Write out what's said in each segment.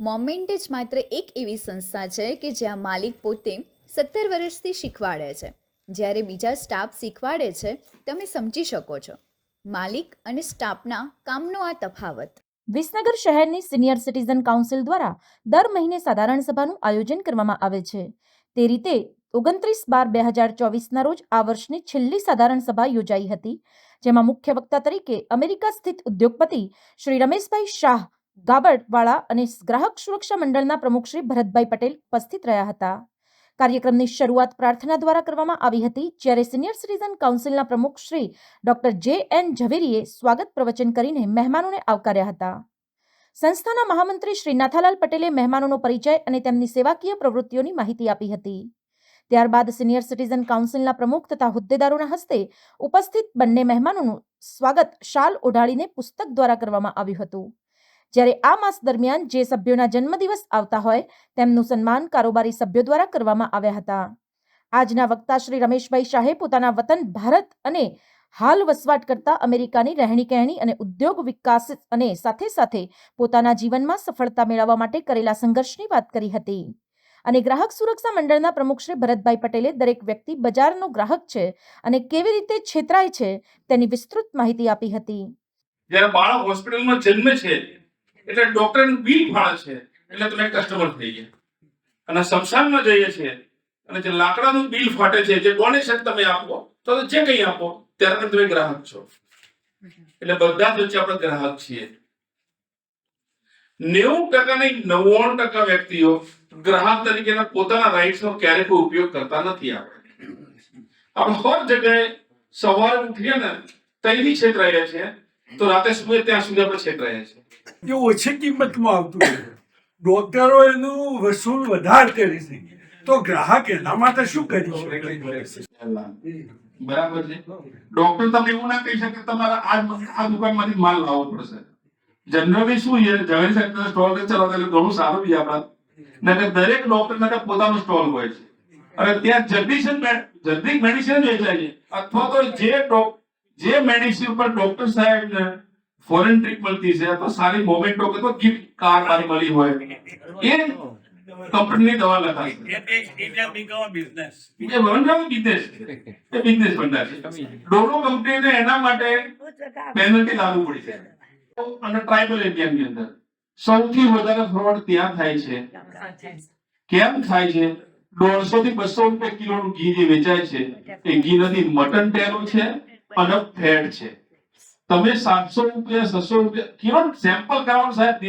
Moment જ માત્ર એક એવી સંસ્થા છે કે જ્યાં માલિક પોતે સત્તર વર્ષથી શીખવાડે છે. જ્યારે બીજા સ્ટાફ શીખવાડે છે, તમે સમજી શકો છો. માલિક અને સ્ટાફના કામનો આ તફાવત. વિસનગર શહેરની સિનિયર સિટીઝન કાઉન્સિલ દ્વારા દર મહિને સાધારણ સભાનું આયોજન કરવામાં આવે છે. તે રીતે ઓગણત્રીસ બાર બે હજાર ચોવીસના રોજ આ વર્ષની છેલ્લી સાધારણ સભા યોજાઈ હતી, જેમાં મુખ્ય વક્તા તરીકે અમેરિકા સ્થિત ઉદ્યોગપતિ શ્રી રમેશભાઈ શાહ, ગાબડવાળા અને ગ્રાહક સુરક્ષા મંડળના પ્રમુખ શ્રી ભરતભાઈ પટેલ ઉપસ્થિત રહ્યા હતા. કાર્યક્રમની શરૂઆત પ્રાર્થના દ્વારા કરવામાં આવી હતી, જ્યારે સિનિયર સિટીઝન કાઉન્સિલના પ્રમુખ શ્રી ડોક્ટર જે એન ઝવેરીએ સ્વાગત પ્રવચન કરીને મહેમાનોને આવકાર્યા હતા. સંસ્થાના મહામંત્રી શ્રી નાથાલાલ પટેલે મહેમાનોનો પરિચય અને તેમની સેવાકીય પ્રવૃત્તિઓની માહિતી આપી હતી. ત્યારબાદ સિનિયર સિટીઝન કાઉન્સિલના પ્રમુખ તથા હોદ્દેદારોના હસ્તે ઉપસ્થિત બંને મહેમાનોનું સ્વાગત શાલ ઓઢાળીને પુસ્તક દ્વારા કરવામાં આવ્યું હતું. જ્યારે આ માસ દરમિયાન જે સભ્યોના જન્મદિવસ આવતા હોય, તેમનું સન્માન કારોબારી સભ્યો દ્વારા કરવામાં આવ્યા હતા. આજના વક્તા શ્રી રમેશભાઈ શાહે પોતાના વતન ભારત અને હાલ વસવાટ કરતા અમેરિકાની રહેણી કહેણી અને ઉદ્યોગ વિકાસ અને સાથે સાથે પોતાના જીવનમાં સફળતા મેળવવા માટે કરેલા સંઘર્ષની વાત કરી હતી. અને ગ્રાહક સુરક્ષા મંડળના પ્રમુખ શ્રી ભરતભાઈ પટેલે દરેક વ્યક્તિ બજારનો ગ્રાહક છે અને કેવી રીતે છેતરાય છે તેની વિસ્તૃત માહિતી આપી હતી. જ્યારે બાળક હોસ્પિટલમાં જન્મે છે એટલે ડોક્ટરનું બિલ ફાળે છે, એટલે તમે કસ્ટમર થઈ ગયા. અને સમસામમાં જઈએ છીએ, અને જે લાકડાનું બિલ ફાટે છે, જે ડોનેશન તમે આપો, તો જે કંઈ આપો, ત્યારે તમે ગ્રાહક છો. એટલે બધા જ વચ્ચે આપણે ગ્રાહક છીએ. નેવું ટકા નહીં, નવ્વાણું ટકા વ્યક્તિઓ ગ્રાહક તરીકેના પોતાના રાઇટ્સ નો ક્યારેય કોઈ ઉપયોગ કરતા નથી આપણે. આપણે હર જગ્યાએ સવારે ઉઠીએ ને તૈયારી છેતરાયા છે તો રાતે સુએ ત્યાં સુધી આપણે છેતરાયા છે એ ઓછી કિંમતમાં આવતું ડોક્ટરો એનું વસૂલ વધારે કરી છે. તો ગ્રાહક એના માટે શું કરી બરાબર છે. ડોક્ટર તમને એવું ના કહી શકે, તમારા આ આ દુકાનમાંથી માલ લાવવો પડશે. જનરલી શું છે? જવેરી સેન્ટર સ્ટોલ ચલાવતા એટલે ઘણું સારું છે આપણા. ને દરેક ડોક્ટર ને પોતાનો સ્ટોલ હોય છે. અને ત્યાં જનરેશન જનરિક મેડિસિન વેચાય છે. અથવા તો જે જે મેડિસિન પર ડોક્ટર સાહેબ ફોરેન ટ્રીટ મળતી છે અથવા સારી મોમેન્ટો કે તો ગિફ્ટ કાર મારી મળી હોય. એ કંપનીની દવા લખાય બીજા ભવનરાવ બિઝનેસ એ બિઝનેસ બંધા છે. ડોનો કંપનીને એના માટે પેનલ્ટી લાગુ પડી છે. અને ટ્રાઇબલ એરિયાની અંદર સૌથી વધારે ફ્રોડ ત્યાં થાય છે? કેમ થાય છે? દોઢસો થી બસો રૂપિયા કિલોનું ઘી જે વેચાય છે એ ઘી નથી મટન ટેરો છે અને ફેટ છે. તમે સાતસો રૂપિયા છસો રૂપિયા કિલો સેમ્પલ કરાવવાનું સાહેબ?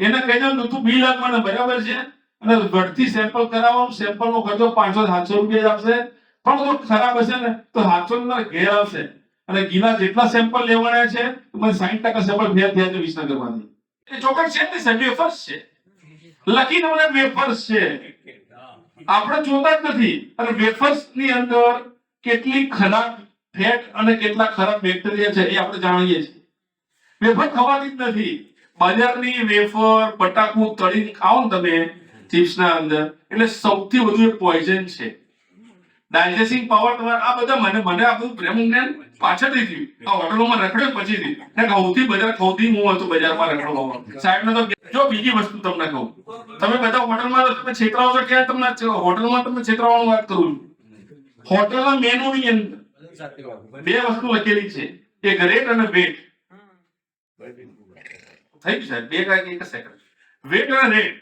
એને કહી દઉં તું બિલ મને બરાબર છે? અને વડથી સેમ્પલ કરાવવાનું સેમ્પલ નો ખર્ચો પાંચસો સાતસો રૂપિયા જ આવશે. પણ જો ખરાબ હશે ને તો સાતસો ઘેર આવશે. અને ગીના જેટલા સેમ્પલ લેવાના છે મને સાઈઠ ટકા સેમ્પલ ફેર થયા છે વિસનગરમાંથી. એ ચોકડ છે ને સાહેબ વેફર્સ છે. લખીને મને વેફર્સ છે. આપણે જોતા જ નથી. અને વેફર્સની અંદર કેટલી ખરાબ ફેટ અને કેટલા ખરાબ બેક્ટેરિયા છે એ આપણે જાણીએ છીએ. વેફર ખવાતી જ નથી. બજારની વેફર બટાકું તળીને ખાઓ ને તમે ચિપ્સ ના અંદર. એટલે સૌથી વધુ પોઈઝન છે. ડાયજેસ્ટિંગ પાવર તમારે આ બધા મને મને આ બધું પ્રેમ જ્ઞાન પાછળથી થયું. આ હોટલોમાં રખડ્યો પછી થી ને સૌથી બજાર સૌથી હું હતો બજારમાં રખડો હોવા સાહેબ ને તો જો બીજી વસ્તુ તમને કહું. તમે બધા હોટલમાં તમે છેતરાવો છો, ક્યાં તમને હોટલમાં તમે છેતરાવાનું વાત કરું છું. હોટલના મેનુની અંદર બે વસ્તુ લખેલી છે. એક રેટ અને વેટ થઈ ગયું બે કાંઈ એક સેકન્ડ વેટ અને રેટ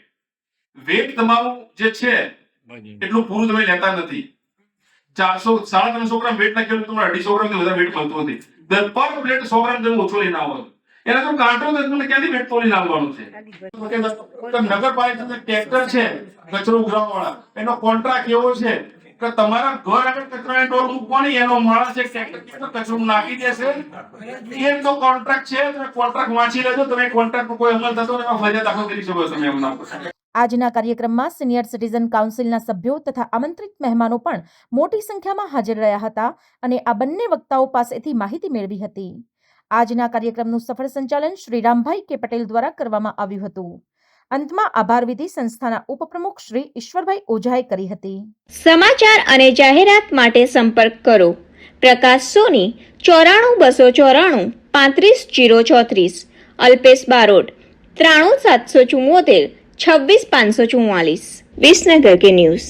વેટ તમારું જે છે, એટલું પૂરું તમે લેતા નથી. ચારસો, સાડા ત્રણસો ગ્રામ વેટ નાખ્યું તમારે અઢીસો ગ્રામ વધારે વેટ મળતું નથી. દર પર પ્લેટ સો ગ્રામ તમે ઓછો લઈને આવો. એના તો કાંટો તમને ક્યાંથી વેટ તોલી લાવવાનું છે? નગરપાલિકા ટ્રેક્ટર છે, કચરો ઉઘરાવવા વાળા એનો કોન્ટ્રાક્ટ એવો છે કે તમારા ઘર આગળ કચરાની એનો માણસ એક કચરો નાખી દેશે એ તો કોન્ટ્રાક્ટ છે, તમે કોન્ટ્રાક્ટ વાંચી લેજો, તમે કોન્ટ્રાક્ટ કોઈ અમલ થતો એમાં ફરિયાદ દાખલ કરી શકો તમે એમના આજના કાર્યક્રમમાં સિનિયર સિટીઝન કાઉન્સિલના સભ્યો તથા આમંત્રિત મહેમાનો પણ મોટી સંખ્યામાં હાજર રહ્યા હતા અને આ બંને વક્તાઓ પાસેથી માહિતી મેળવી હતી. આજના કાર્યક્રમનું સફળ સંચાલન શ્રી રામભાઈ કે પટેલ દ્વારા કરવામાં આવ્યું હતું. અંતમાં આભાર વિધિ સંસ્થાના ઉપપ્રમુખ શ્રી ઈશ્વરભાઈ ઓઝાએ કરી હતી. સમાચાર અને જાહેરાત માટે સંપર્ક કરો. પ્રકાશ સોની, ચોરાણું બસો ચોરાણું, પાંત્રીસ જીરો ચોત્રીસ. અલ્પેશ બારોટ, ત્રાણું સાતસો ચુમ્મોતેર છવ્વીસ પાંચસો ચુમ્માલીસ વિસનગર કે ન્યૂઝ.